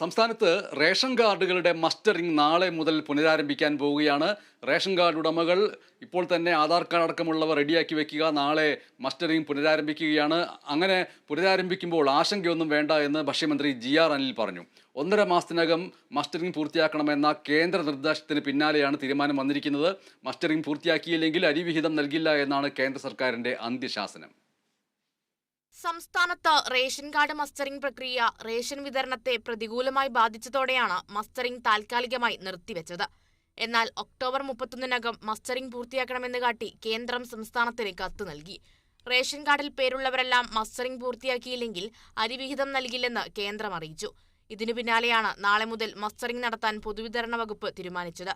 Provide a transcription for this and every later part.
സംസ്ഥാനത്ത് ration കാർഡുകളുടെ mustering നാളെ മുതൽ പുനരാരംഭിക്കാൻ പോവുകയാണ്. റേഷൻ കാർഡ് ഉടമകൾ ഇപ്പോൾ തന്നെ ആധാർ കാർഡ് അടക്കമുള്ളവ റെഡിയാക്കി വെക്കുക. നാളെ മസ്റ്ററിംഗ് പുനരാരംഭിക്കുകയാണ്. അങ്ങനെ പുനരാരംഭിക്കുമ്പോൾ ആശങ്കയൊന്നും വേണ്ട എന്ന് ഭക്ഷ്യമന്ത്രി ജി ആർ അനിൽ പറഞ്ഞു. ഒന്നര മാസത്തിനകം മസ്റ്ററിംഗ് പൂർത്തിയാക്കണമെന്ന കേന്ദ്ര നിർദ്ദേശത്തിന് പിന്നാലെയാണ് തീരുമാനം വന്നിരിക്കുന്നത്. മസ്റ്ററിംഗ് പൂർത്തിയാക്കിയില്ലെങ്കിൽ അരിവിഹിതം നൽകില്ല എന്നാണ് കേന്ദ്ര സർക്കാരിന്റെ അന്ത്യശാസനം. സംസ്ഥാനത്ത് റേഷൻ കാർഡ് മസ്റ്ററിംഗ് പ്രക്രിയ റേഷൻ വിതരണത്തെ പ്രതികൂലമായി ബാധിച്ചതോടെയാണ് മസ്റ്ററിംഗ് താൽക്കാലികമായി നിർത്തിവെച്ചത്. എന്നാൽ ഒക്ടോബർ മുപ്പത്തൊന്നിനകം മസ്റ്ററിംഗ് പൂർത്തിയാക്കണമെന്ന് കാട്ടി കേന്ദ്രം സംസ്ഥാനത്തിന് കത്ത് നൽകി. റേഷൻ കാർഡിൽ പേരുള്ളവരെല്ലാം മസ്റ്ററിംഗ് പൂർത്തിയാക്കിയില്ലെങ്കിൽ അരിവിഹിതം നൽകില്ലെന്ന് കേന്ദ്രം അറിയിച്ചു. ഇതിനു പിന്നാലെയാണ് നാളെ മുതൽ മസ്റ്ററിംഗ് നടത്താൻ പൊതുവിതരണ വകുപ്പ് തീരുമാനിച്ചത്.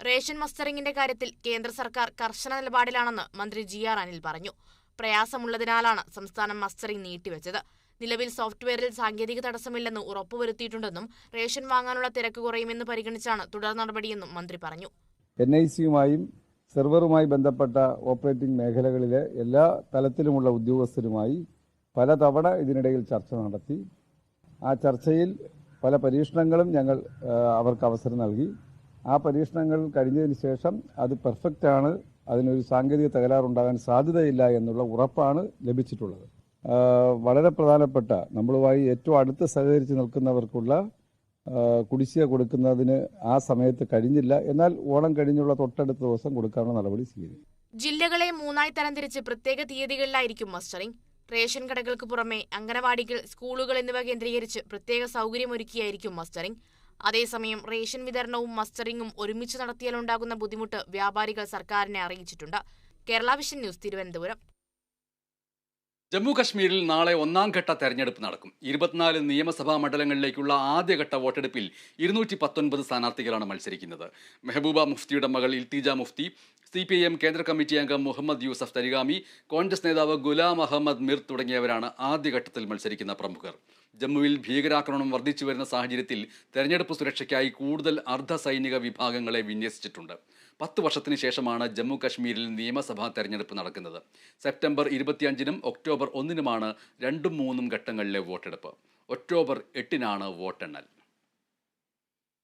റേഷൻ മസ്റ്ററിംഗിന്റെ കാര്യത്തിൽ കേന്ദ്ര സർക്കാർ കർശന നിലപാടിലാണെന്ന് മന്ത്രി ജി ആർ അനിൽ പറഞ്ഞു. പ്രയാസമുള്ളതിനാലാണ് സംസ്ഥാനം മസ്റ്ററിംഗ് നീട്ടിവെച്ചത്. നിലവിൽ സോഫ്റ്റ്വെയറിൽ സാങ്കേതിക തടസ്സമില്ലെന്ന് ഉറപ്പുവരുത്തിയിട്ടുണ്ടെന്നും റേഷൻ വാങ്ങാനുള്ള തിരക്ക് കുറയുമെന്ന് പരിഗണിച്ചാണ് തുടർ നടപടിയെന്നും മന്ത്രി പറഞ്ഞു. എൻ ഐ സിയുമായും സെർവറുമായി ബന്ധപ്പെട്ട ഓപ്പറേറ്റിംഗ് മേഖലകളിലെ എല്ലാ തലത്തിലുമുള്ള ഉദ്യോഗസ്ഥരുമായി പലതവണ ഇതിനിടയിൽ ചർച്ച നടത്തി. ആ ചർച്ചയിൽ പല പരീക്ഷണങ്ങളും ഞങ്ങൾ അവർക്ക് അവസരം നൽകി. ആ പരീക്ഷണങ്ങൾ കഴിഞ്ഞതിന് ശേഷം അത് പെർഫെക്റ്റ് ആണ് അതിനൊരു സാങ്കേതിക തകരാറുണ്ടാകാൻ സാധ്യതയില്ല എന്നുള്ള ഉറപ്പാണ് ലഭിച്ചിട്ടുള്ളത്. വളരെ പ്രധാനപ്പെട്ട നമ്മളുമായി ഏറ്റവും അടുത്ത് സഹകരിച്ച് നിൽക്കുന്നവർക്കുള്ള കുടിശ്ശിക കൊടുക്കുന്നതിന് ആ സമയത്ത് കഴിഞ്ഞില്ല. എന്നാൽ ഓണം കഴിഞ്ഞുള്ള തൊട്ടടുത്ത ദിവസം കൊടുക്കാനുള്ള നടപടി സ്വീകരിക്കും. ജില്ലകളെ മൂന്നായി തരംതിരിച്ച് പ്രത്യേക തീയതികളിലായിരിക്കും മസ്റ്ററിംഗ്. റേഷൻ കടകൾക്ക് പുറമെ അംഗനവാടികൾ സ്കൂളുകൾ എന്നിവ കേന്ദ്രീകരിച്ച് പ്രത്യേക സൗകര്യമൊരുക്കിയായിരിക്കും മസ്റ്ററിംഗ്. അതേസമയം റേഷൻ വിതരണവും മസ്റ്ററിംഗും ഒരുമിച്ച് നടത്തിയാലുണ്ടാകുന്ന ബുദ്ധിമുട്ട് വ്യാപാരികൾ സർക്കാരിനെ അറിയിച്ചിട്ടുണ്ട്. Kerala vision news Thiruvananthapuram. Jammu കശ്മീരിൽ നാളെ ഒന്നാം ഘട്ട തെരഞ്ഞെടുപ്പ് നടക്കും. ഇരുപത്തിനാല് നിയമസഭാ മണ്ഡലങ്ങളിലേക്കുള്ള ആദ്യഘട്ട വോട്ടെടുപ്പിൽ ഇരുന്നൂറ്റി പത്തൊൻപത് സ്ഥാനാർത്ഥികളാണ് മത്സരിക്കുന്നത്. മെഹബൂബ മുഫ്തിയുടെ മകൾ Iltija Mufti C P I M കേന്ദ്ര കമ്മിറ്റി അംഗം മുഹമ്മദ് യൂസഫ് തരിഗാമി കോൺഗ്രസ് നേതാവ് ഗുലാം അഹമ്മദ് മിർ തുടങ്ങിയവരാണ് ആദ്യഘട്ടത്തിൽ മത്സരിക്കുന്ന പ്രമുഖർ. ജമ്മുവിൽ ഭീകരാക്രമണം വർദ്ധിച്ചു വരുന്ന സാഹചര്യത്തിൽ തെരഞ്ഞെടുപ്പ് സുരക്ഷയ്ക്കായി കൂടുതൽ അർദ്ധ വിഭാഗങ്ങളെ വിന്യസിച്ചിട്ടുണ്ട്. പത്ത് വർഷത്തിന് ശേഷമാണ് ജമ്മു കശ്മീരിൽ നിയമസഭാ തെരഞ്ഞെടുപ്പ് നടക്കുന്നത്. സെപ്റ്റംബർ ഇരുപത്തിയഞ്ചിനും ഒക്ടോബർ ഒന്നിനുമാണ് രണ്ടും മൂന്നും ഘട്ടങ്ങളിലെ വോട്ടെടുപ്പ്. ഒക്ടോബർ എട്ടിനാണ് വോട്ടെണ്ണൽ.